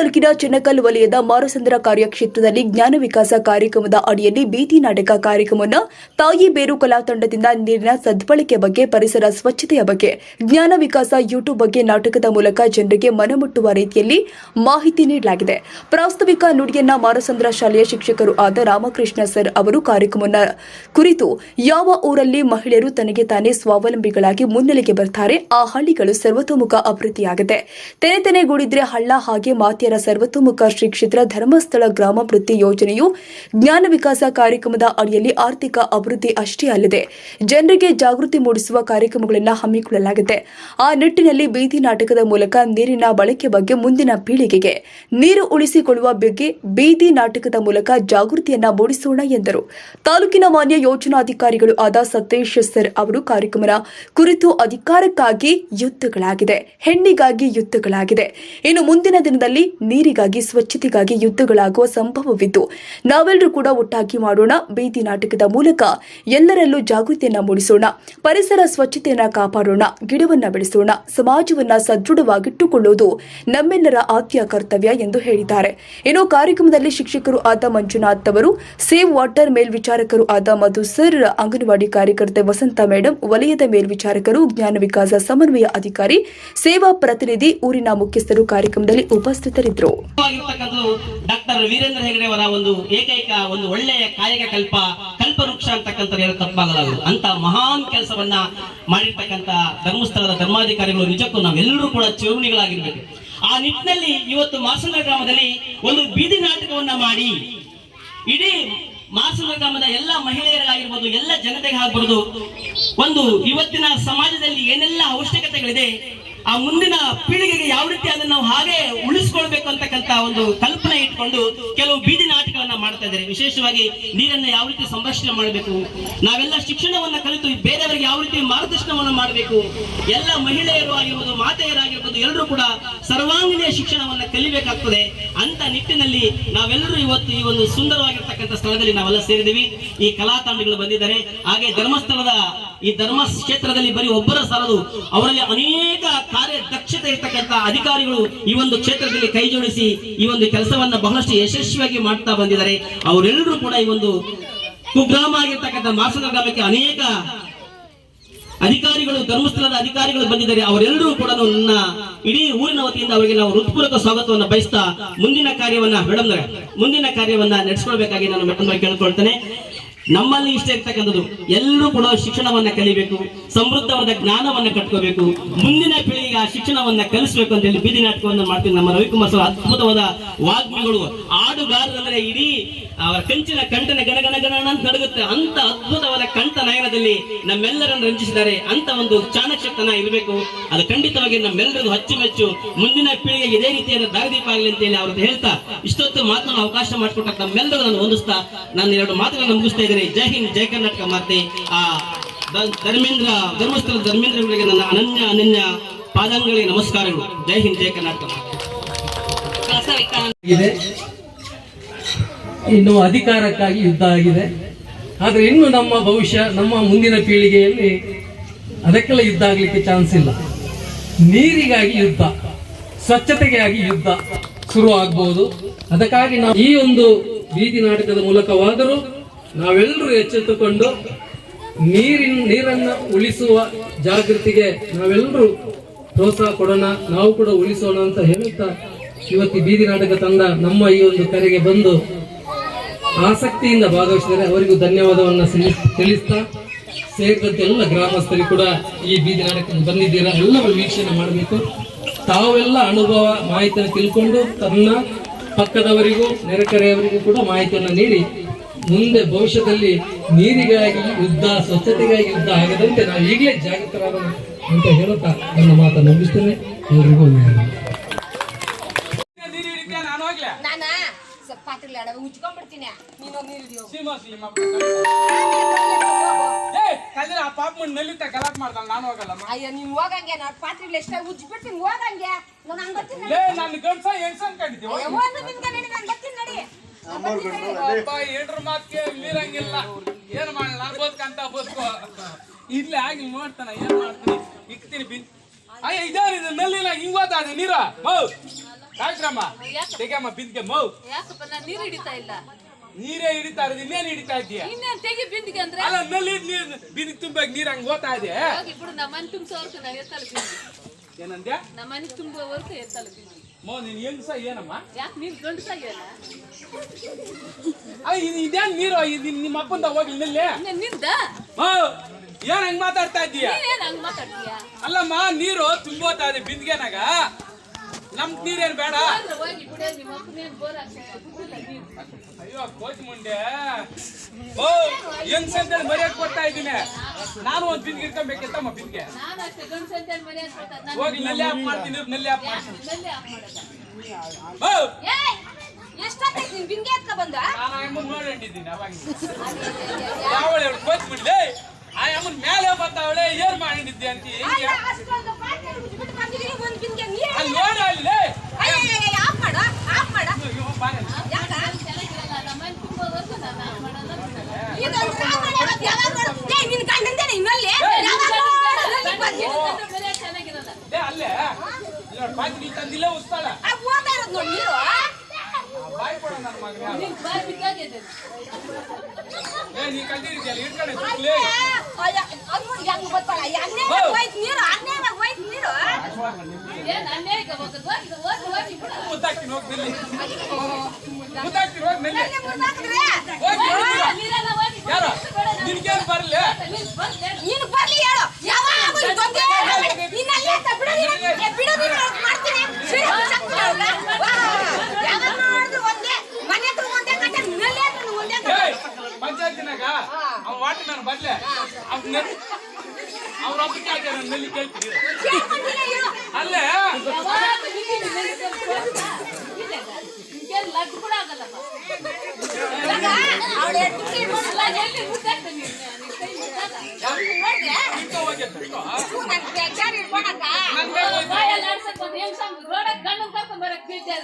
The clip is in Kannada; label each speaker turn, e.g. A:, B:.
A: ತಾಲೂಕಿನ ಚಿನ್ನಕಲ್ ವಲಯದ ಮಾರಸಂದ್ರ ಕಾರ್ಯಕ್ಷೇತ್ರದಲ್ಲಿ ಜ್ಞಾನ ವಿಕಾಸ ಕಾರ್ಯಕ್ರಮದ ಅಡಿಯಲ್ಲಿ ಬೀದಿ ನಾಟಕ ಕಾರ್ಯಕ್ರಮವನ್ನು ತಾಯಿ ಬೇರು ಕಲಾ ತಂಡದಿಂದ ನೀರಿನ ಸದ್ಬಳಕೆ ಬಗ್ಗೆ, ಪರಿಸರ ಸ್ವಚ್ಛತೆಯ ಬಗ್ಗೆ, ಜ್ಞಾನ ವಿಕಾಸ ಯೂಟ್ಯೂಬ್ ಬಗ್ಗೆ ನಾಟಕದ ಮೂಲಕ ಜನರಿಗೆ ಮನಮುಟ್ಟುವ ರೀತಿಯಲ್ಲಿ ಮಾಹಿತಿ ನೀಡಲಾಗಿದೆ. ಪ್ರಾಸ್ತಾವಿಕ ನುಡಿಯನ್ನ ಮಾರಸಂದ್ರ ಶಾಲೆಯ ಶಿಕ್ಷಕರು ಆದ ರಾಮಕೃಷ್ಣ ಸರ್ ಅವರು ಕಾರ್ಯಕ್ರಮದ ಕುರಿತು ಯಾವ ಊರಲ್ಲಿ ಮಹಿಳೆಯರು ತನಗೆ ತಾನೇ ಸ್ವಾವಲಂಬಿಗಳಾಗಿ ಮುನ್ನೆಲೆಗೆ ಬರ್ತಾರೆ, ಆ ಹಳ್ಳಿಗಳು ಸರ್ವತೋಮುಖ ಅಭಿವೃದ್ಧಿಯಾಗಿದೆ ತೆನೆ ತೆನೆಗೂಡಿದ್ರೆ ಹಳ್ಳ ಹಾಗೆ ಮಾತೆಯರ ಸರ್ವತೋಮುಖ ಶ್ರೀ ಕ್ಷೇತ್ರ ಧರ್ಮಸ್ಥಳ ಗ್ರಾಮಾಭಿವೃದ್ಧಿ ಯೋಜನೆಯು ಜ್ಞಾನ ವಿಕಾಸ ಕಾರ್ಯಕ್ರಮದ ಅಡಿಯಲ್ಲಿ ಆರ್ಥಿಕ ಅಭಿವೃದ್ಧಿ ಅಷ್ಟೇ ಅಲ್ಲದೆ ಜನರಿಗೆ ಜಾಗೃತಿ ಮೂಡಿಸುವ ಕಾರ್ಯಕ್ರಮಗಳನ್ನು ಹಮ್ಮಿಕೊಳ್ಳಲಾಗಿದೆ. ಆ ನಿಟ್ಟಿನಲ್ಲಿ ಬೀದಿ ನಾಟಕದ ಮೂಲಕ ನೀರಿನ ಬಳಕೆ ಬಗ್ಗೆ ಮುಂದಿನ ಪೀಳಿಗೆಗೆ ನೀರು ಉಳಿಸಿಕೊಳ್ಳುವ ಬಗ್ಗೆ ಬೀದಿ ನಾಟಕದ ಮೂಲಕ ಜಾಗೃತಿಯನ್ನ ಮೂಡಿಸೋಣ ಎಂದರು. ತಾಲೂಕಿನ ಮಾನ್ಯ ಯೋಜನಾಧಿಕಾರಿಗಳು ಆದ ಸತೀಶ್ ಸರ್ ಅವರು ಕಾರ್ಯಕ್ರಮದ ಕುರಿತು ಅಧಿಕಾರಕ್ಕಾಗಿ ಯುದ್ಧಗಳಾಗಿದೆ. ಹೆಣ್ಣಿಗಾಗಿ ಯುದ್ಧಗಳಾಗಿದೆ. ಇನ್ನು ಮುಂದಿನ ದಿನದಲ್ಲಿ ನೀರಿಗಾಗಿ, ಸ್ವಚ್ಛತೆಗಾಗಿ ಯುದ್ಧಗಳಾಗುವ ಸಂಭವವಿದ್ದು, ನಾವೆಲ್ಲರೂ ಕೂಡ ಒಟ್ಟಾಗಿ ಮಾಡೋಣ. ಬೀದಿ ನಾಟಕದ ಮೂಲಕ ಎಲ್ಲರಲ್ಲೂ ಜಾಗೃತಿಯನ್ನ ಮೂಡಿಸೋಣ. ಪರಿಸರ ಸ್ವಚ್ಛತೆಯನ್ನ ಕಾಪಾಡೋಣ. ಗಿಡವನ್ನ ಬೆಳೆಸೋಣ. ಸಮಾಜವನ್ನ ಸದೃಢವಾಗಿಟ್ಟುಕೊಳ್ಳುವುದು ನಮ್ಮೆಲ್ಲರ ಆದ್ಯ ಕರ್ತವ್ಯ ಎಂದು ಹೇಳಿದ್ದಾರೆ. ಇನ್ನು ಕಾರ್ಯಕ್ರಮದಲ್ಲಿ ಶಿಕ್ಷಕರು ಆದ ಮಂಜುನಾಥ್ ಅವರು, ಸೇವ್ ವಾಟರ್ ಮೇಲ್ವಿಚಾರಕರು ಆದ ಮಧು ಸರ್, ಅಂಗನವಾಡಿ ಕಾರ್ಯಕರ್ತೆ ವಸಂತ ಮೇಡಂ, ವಲಯದ ಮೇಲ್ವಿಚಾರಕರು, ಜ್ಞಾನ ವಿಕಾಸ ಸಮನ್ವಯ ಅಧಿಕಾರಿ, ಸೇವಾ ಪ್ರತಿನಿಧಿ, ಊರಿನ ಮುಖ್ಯಸ್ಥರು ಕಾರ್ಯಕ್ರಮದಲ್ಲಿ ಉಪಸ್ಥಿತರಿದ್ದರು
B: ಆಗಿರ್ತಕ್ಕಂಥದ್ದು ಡಾಕ್ಟರ್ ವೀರೇಂದ್ರ ಹೆಗಡೆ ಅವರ ಒಂದು ಏಕೈಕ, ಒಂದು ಒಳ್ಳೆಯ ಕಾಯಕ ಕಲ್ಪ, ಕಲ್ಪವೃಕ್ಷ ಅಂತಕ್ಕಂಥ ತಪ್ಪಾಗಲಾಗದು ಅಂತ ಮಹಾನ್ ಕೆಲಸವನ್ನ ಮಾಡಿರ್ತಕ್ಕಂಥ ಧರ್ಮಸ್ಥಳದ ಧರ್ಮಾಧಿಕಾರಿಗಳು ನಿಜಕ್ಕೂ ನಾವೆಲ್ಲರೂ ಕೂಡ ಚಿರುಣಿಗಳಾಗಿರ್ಬೇಕು ಆ ನಿಟ್ಟಿನಲ್ಲಿ ಇವತ್ತು ಮಾಸಂದ್ರ ಗ್ರಾಮದಲ್ಲಿ ಒಂದು ಬೀದಿ ನಾಟಕವನ್ನ ಮಾಡಿ, ಇಡೀ ಮಾಸಂದ್ರ ಗ್ರಾಮದ ಎಲ್ಲ ಮಹಿಳೆಯರಾಗಿರ್ಬೋದು ಎಲ್ಲ ಜನತೆಗೆ ಆಗ್ಬೋದು ಒಂದು ಇವತ್ತಿನ ಸಮಾಜದಲ್ಲಿ ಏನೆಲ್ಲ ಅವಶ್ಯಕತೆಗಳಿದೆ ಆ ಮುಂದಿನ ಪೀಳಿಗೆಗೆ ಯಾವ ರೀತಿ ಅದನ್ನ ನಾವು ಹಾಗೆ ಉಳಿಸ್ಕೊಳ್ಬೇಕು ಅಂತಕ್ಕಂತ ಒಂದು ಕಲ್ಪನೆ ಇಟ್ಕೊಂಡು ಕೆಲವು ಬೀದಿ ನಾಟಕವನ್ನ ಮಾಡ್ತಾ ಇದ್ದಾರೆ. ವಿಶೇಷವಾಗಿ ನೀರನ್ನ ಯಾವ ರೀತಿ ಸಂರಕ್ಷಣೆ ಮಾಡಬೇಕು, ನಾವೆಲ್ಲ ಶಿಕ್ಷಣವನ್ನ ಕಲಿತು ಬೇರೆಯವರಿಗೆ ಯಾವ ರೀತಿ ಮಾರ್ಗದರ್ಶನವನ್ನ ಮಾಡಬೇಕು, ಎಲ್ಲ ಮಹಿಳೆಯರು ಆಗಿರ್ಬೋದು ಮಾತೆಯರಾಗಿರ್ಬೋದು ಎಲ್ಲರೂ ಕೂಡ ಸರ್ವಾಂಗೀಣ ಶಿಕ್ಷಣವನ್ನ ಕಲಿಬೇಕಾಗ್ತದೆ ಅಂತ ನಿಟ್ಟಿನಲ್ಲಿ ನಾವೆಲ್ಲರೂ ಇವತ್ತು ಈ ಒಂದು ಸುಂದರವಾಗಿರ್ತಕ್ಕಂಥ ಸ್ಥಳದಲ್ಲಿ ನಾವೆಲ್ಲ ಸೇರಿದೀವಿ ಈ ಕಲಾ ತಂಡಗಳು ಬಂದಿದ್ದಾರೆ. ಹಾಗೆ ಧರ್ಮಸ್ಥಳದ ಈ ಧರ್ಮ ಕ್ಷೇತ್ರದಲ್ಲಿ ಬರೀ ಒಬ್ಬರ ಸಾಲದು, ಅವರಲ್ಲಿ ಅನೇಕ ಕಾರ್ಯ ದಕ್ಷತೆ ಇರ್ತಕ್ಕಂಥ ಅಧಿಕಾರಿಗಳು ಈ ಒಂದು ಕ್ಷೇತ್ರದಲ್ಲಿ ಕೈ ಜೋಡಿಸಿ ಈ ಒಂದು ಕೆಲಸವನ್ನ ಬಹಳಷ್ಟು ಯಶಸ್ವಿಯಾಗಿ ಮಾಡ್ತಾ ಬಂದಿದ್ದಾರೆ. ಅವರೆಲ್ಲರೂ ಕೂಡ ಈ ಒಂದು ಕುಗ್ರಾಮ ಆಗಿರ್ತಕ್ಕಂಥ ಮಾಸದ ಗ್ರಾಮಕ್ಕೆ ಅನೇಕ ಅಧಿಕಾರಿಗಳು, ಧರ್ಮಸ್ಥಳದ ಅಧಿಕಾರಿಗಳು ಬಂದಿದ್ದಾರೆ. ಅವರೆಲ್ಲರೂ ಕೂಡ ನನ್ನ ಇಡೀ ಊರಿನ ವತಿಯಿಂದ ಅವರಿಗೆ ನಾವು ಹೃತ್ಪೂರ್ವಕ ಸ್ವಾಗತವನ್ನು ಬಯಸ್ತಾ ಮುಂದಿನ ಕಾರ್ಯವನ್ನ ಮೇಡಮ್ ಮುಂದಿನ ಕಾರ್ಯವನ್ನ ನಡೆಸ್ಕೊಳ್ಬೇಕಾಗಿ ನಾನು ಕೇಳ್ಕೊಳ್ತೇನೆ. ನಮ್ಮಲ್ಲಿ ಇಷ್ಟ ಇರ್ತಕ್ಕಂಥದ್ದು ಎಲ್ಲರೂ ಕೂಡ ಶಿಕ್ಷಣವನ್ನ ಕಲಿಬೇಕು, ಸಮೃದ್ಧವಾದ ಜ್ಞಾನವನ್ನ ಕಟ್ಕೋಬೇಕು, ಮುಂದಿನ ಪೀಳಿಗೆಗೆ ಆ ಶಿಕ್ಷಣವನ್ನ ಕಲಿಸ್ಬೇಕು ಅಂತ ಹೇಳಿ ಬೀದಿ ನಾಟಕವನ್ನು ಮಾಡ್ತೀವಿ ನಮ್ಮ ರವಿಕುಮಾರ್ ಸರ್ ಅದ್ಭುತವಾದ ವಾಗ್ಮಿಗಳು. ಹಾಡುಗಾರರಂದ್ರೆ ಇಡೀ ಅವರ ಕಂಚಿನ ಕಂಠನ ಗಣಗಣ ಗಣ ಅಂತ ನಡುಗುತ್ತೆ. ಅಂತ ಅದ್ಭುತವಾದ ಕಂಠ ನಯನದಲ್ಲಿ ನಮ್ಮೆಲ್ಲರನ್ನು ರಂಜಿಸಿದ್ದಾರೆ. ಅಂತ ಒಂದು ಚಾಣಕ್ಷತನ ಇರಬೇಕು. ಅದು ಖಂಡಿತವಾಗಿ ನಮ್ಮೆಲ್ಲರಿಗೂ ಅಚ್ಚುಮೆಚ್ಚು. ಮುಂದಿನ ಪೀಳಿಗೆ ಇದೇ ರೀತಿಯಾದ ದಾರಿದೀಪ ಆಗಲಿ ಅಂತ ಹೇಳಿ ಅವ್ರದ್ದು ಹೇಳ್ತಾ, ಇಷ್ಟೊತ್ತು ಮಾತನ್ನು ಅವಕಾಶ ಮಾಡಿಕೊಟ್ಟ ನಮ್ಮೆಲ್ಲರೂ ನಾನು ಹೊಂದಿಸ್ತಾ ನಾನು ಎರಡು ಮಾತುಗಳನ್ನು ಮುಗಿಸ್ತಾ ಜೈ ಹಿಂದ್, ಜೈ ಕರ್ನಾಟಕ ಮಾತೆ. ಆ ಧರ್ಮೇಂದ್ರ, ಧರ್ಮಸ್ಥಳ ಧರ್ಮೇಂದ್ರ ಅವರಿಗೆ ನನ್ನ ಅನನ್ಯ ಅನನ್ಯ ಪಾದಾಂಗಳಿಗೆ ನಮಸ್ಕಾರಗಳು. ಜೈ ಹಿಂದ್, ಜೈ ಕರ್ನಾಟಕ
C: ಇನ್ನು ಅಧಿಕಾರಕ್ಕಾಗಿ ಯುದ್ಧ ಆಗಿದೆ. ಆದರೆ ಇನ್ನು ನಮ್ಮ ಭವಿಷ್ಯ, ನಮ್ಮ ಮುಂದಿನ ಪೀಳಿಗೆಯಲ್ಲಿ ಅದಕ್ಕೆಲ್ಲ ಯುದ್ಧ ಆಗಲಿಕ್ಕೆ ಚಾನ್ಸ್ ಇಲ್ಲ. ನೀರಿಗಾಗಿ ಯುದ್ಧ, ಸ್ವಚ್ಛತೆಗಾಗಿ ಯುದ್ಧ ಶುರು ಆಗ್ಬಹುದು ಅದಕ್ಕಾಗಿ ನಾವು ಈ ಒಂದು ಬೀದಿ ನಾಟಕದ ಮೂಲಕವಾದರೂ ನಾವೆಲ್ಲರೂ ಎಚ್ಚೆತ್ತುಕೊಂಡು ನೀರಿನ, ನೀರನ್ನ ಉಳಿಸುವ ಜಾಗೃತಿಗೆ ನಾವೆಲ್ಲರೂ ಪ್ರೋತ್ಸಾಹ ಕೊಡೋಣ, ನಾವು ಕೂಡ ಉಳಿಸೋಣ ಅಂತ ಹೇಳುತ್ತಾ ಇವತ್ತು ಬೀದಿ ನಾಟಕ ತಂಡ ನಮ್ಮ ಈ ಒಂದು ಕರೆಗೆ ಬಂದು ಆಸಕ್ತಿಯಿಂದ ಭಾಗವಹಿಸಿದರೆ ಅವರಿಗೂ ಧನ್ಯವಾದವನ್ನ ತಿಳಿಸ್ತಾ ಸೇರಿದಂತೆ ಎಲ್ಲ ಗ್ರಾಮಸ್ಥರಿಗೆ ಕೂಡ ಈ ಬೀದಿ ನಾಟಕವನ್ನು ಬಂದಿದ್ದೀರಾ, ಎಲ್ಲರೂ ವೀಕ್ಷಣೆ ಮಾಡಬೇಕು. ತಾವೆಲ್ಲ ಅನುಭವ, ಮಾಹಿತಿಯನ್ನು ತಿಳ್ಕೊಂಡು ತನ್ನ ಪಕ್ಕದವರಿಗೂ, ನೆರೆಕರೆಯವರಿಗೂ ಕೂಡ ಮಾಹಿತಿಯನ್ನು ನೀಡಿ ಮುಂದೆ ಭವಿಷ್ಯದಲ್ಲಿ ನೀರಿಗಾಗಿ ಯುದ್ಧ ಸ್ವಚ್ಛತೆಗಾಗಿ ಯುದ್ಧ ಆಗದಂತೆ ನಾವು ಈಗಲೇ ಜಾಗೃತರಾಗೋಣ ಅಂತ ಹೇಳುತ್ತಾ ನನ್ನ ಮಾತನ್ನು ನಂಬಿಸ್ತೇನೆ ಎಲ್ರಿಗೂ
D: ಕಲ್ದ್ರ ಆ ಪಾಪ ಮುಂದೆ ಗಲಾಟ್ ಮಾಡ್ತಾನ ನಾನು ಹೋಗಲ್ಲ
E: ಅಯ್ಯ ನೀನ್ ಹೋಗಂಗೆ ನಾನು ಪಾತ್ರೆ ಎಷ್ಟ ಉಜ್ಬಿಡ್ತೀನಿ ಹೋಗಂಗೆ. ನಾನು ಹಂಗ್ ಬರ್ತೀನಿ
D: ಲೇ ನಾನು ಗಂಡ್ಸ ಹೆಂಗ್ಸ ಅನ್ಕೊಂಡಿದ್ದೀವಿ
E: ಯಾವಾಗ ನಿನ್ಗೆ ನಡಿ ನಾನು ಬರ್ತೀನಿ ಬರ್ತೀನಿ ನಡಿ.
D: ಅಪ್ಪ ಏನ್ರ ಮಾತ್ಗೆ ಮೀರಂಗಿಲ್ಲ. ಏನ್ ಮಾಡಲ್ಲ ನಾನು ಬದುಕಂತ ಬದುಕು. ಇಲ್ಲೇ ಆಗಿ ನೋಡ್ತಾನ ಏನ್ ಮಾಡ್ತೀನಿ? ಇಕ್ತೀನಿ ಬಿನ್. ಅಯ್ಯ ಇದಾನಿದೆ ನಲ್ಲಿಲ್ಲ ಹಿಂಗ್ ಹೋದ ಅದು ನೀರ. ಮೌ. ಕಾಯ್ತ್ರಮ್ಮ ತೆಗೆಯಮ್ಮ ಬಿಂದಿಗೆ ಮೌ.
F: ಯಾಕಪ್ಪ? ನಾನು ನೀರು ಹಿಡಿತಾ ಇಲ್ಲ.
D: ನೀರೇ ಹಿಡಿತಾ ಇರೋದು ಇನ್ನೇನ್ ಹಿಡಿತಾ ಇದೀಯ
F: ಇನ್ನೇನ್ ತೆಗಿ ಬಿಂದಿಗೆ ಅಂದ್ರೆ?
D: ಅಲ್ಲ ನಲ್ಲಿ ನೀರ್ ಬಿಂದಿಗೆ ತುಂಬಾಗ ನೀರ್ ಹಂಗ್ ಓದ್ತಾ ಇದೆ
F: ಹೋಗಿ ಬಿಡು ನಮ್ಮ ಮನೆ ನಾನು ಎತ್ತಲ್ಲ
D: ಏನಂದ್ಯಾ?
F: ನಮ್ಮ ಮನೆ ತುಂಬುವವರೆಗೂ ಎತ್ತಲ್ಲ ಬಿಂದಿಗೆ.
D: ಮೋ ನೀನ್ ಹೆಂಗ್ಸ ಏನಮ್ಮ?
F: ಯಾಕೆ ನೀನ್
D: ಗಂಡಸ ಇದು ಇದೇನ್ ನೀರು? ಇದು ನಿಮ್ಮ ಅಪ್ಪಂದ ಹೋಗಿ ನಿಲ್ಲಿ.
F: ನಿಂದ?
D: ಏನ್ ಹಂಗ್ ಮಾತಾಡ್ತಾ ಇದ್ದೀಯ? ಅಲ್ಲಮ್ಮ ನೀರು ತುಂಬೋತಾ ಇದೆ ಬಿಂದ್ಗೆನಾಗ ನಮ್ ನೀರೇನ್ ಬೇಡ.
F: ನಿಮ್ಮ
D: ಅಯ್ಯೋ ಕೋಚ್ ಮುಂಡೆ ಓ ಹೆಂಗ್ ಸಂತೆ ಮರ್ಯಾದ ಕೊಡ್ತಾ ಇದ್ದೀನಿ. ನಾನು ಒಂದ್ ಬಿಂದ್ಗೆ ಇಟ್ಕೊಬೇಕಿತ್ತಮ್ಮ ಬಿಂದಿಗೆ ಹೋಗಿ ನಲ್ಲಿ ಆಫ್ ಮಾಡ್ತೀನಿ ನಲ್ಲಿ
F: ಯಾಕೆ
D: ಮಾಡ್ತೀನಿ.
E: ಎಷ್ಟೊತ್ತೈತಿ ನೀನ್ ಬಿಂದಿಗೆ ಎತ್ಕ ಬಂದ?
D: ನಾನು ಅಮ್ಮನ್ ನೋಡಿದ್ದೀನಿ ಅವಾಗ. ಯಾವಳೆ ಕೋಚ್ ಮುಂಡೆ ಆ ಅಮ್ಮನ್ ಮೇಲೆ ಬರ್ತಾವಳೆ ಏನ್ ಮಾಡಿದ್ದೆ ಅಂತ ಅಲ್ಲಿ ನೋಡ ಅಲ್ಲಿ
E: ಆಫ್ ಮಾಡು ಆಫ್ ಮಾಡು. ಯಾಕ?
F: ನಾನು ಬಿಡಲ್ಲ.
E: ಇದೊಂದು ಆಫ್ ಮಾಡೋದು ನಾನು.
D: ನಿನ್ಗೇನ್ ಬರ್ಲಿ
F: ನೀನ್ ಬಂದ್ ಹೇಳು.
E: ನೀನು ಬರ್ಲಿ ಹೇಳು ಯಾವಾಗ ಇದೊಂದೇ ನಿನ್ನಲ್ಲಿ ಅಂತ ಬಿಡು ನೀನು. ಏ, ಬಿಡು ನೀನು ಹೇಳ್- ಮಾಡ್ತೀನಿ ಬಿಡು, ಚಕ್ಕು ಹೇಳಲ್ಲ. ವಾ, ಯಾವಾಗ ನೋಡಿದ್ರು ಒಂದೇ ಮನೆ ಹತ್ರ ಒಂದೇ ಕಟ್ಟೆ ನಿನ್ನಲ್ಲಿ ಹತ್ರ ಒಂದೇ ಕಟ್ಟೆ
D: ಏಯ್ ಪಂಚಾಯತಿನಾಗ ಅವ್ನ ನಾನು ಬರ್ಲೆ ಅವ್ರ ಹಬ್ಬಕ್ಕೆ ಹಾಕ್ಯಾರ ನಾನು ನಲ್ಲಿ ಕೇಳ್ತೀನಿ. ಅಲ್ಲೇ
F: ನೀನು?
D: ಮೇಲೆ
F: ಗಂಡನ್ ಕರ್ಕೊಂಡ್ ಬರಕ್ ಬೀಳ್ತಾ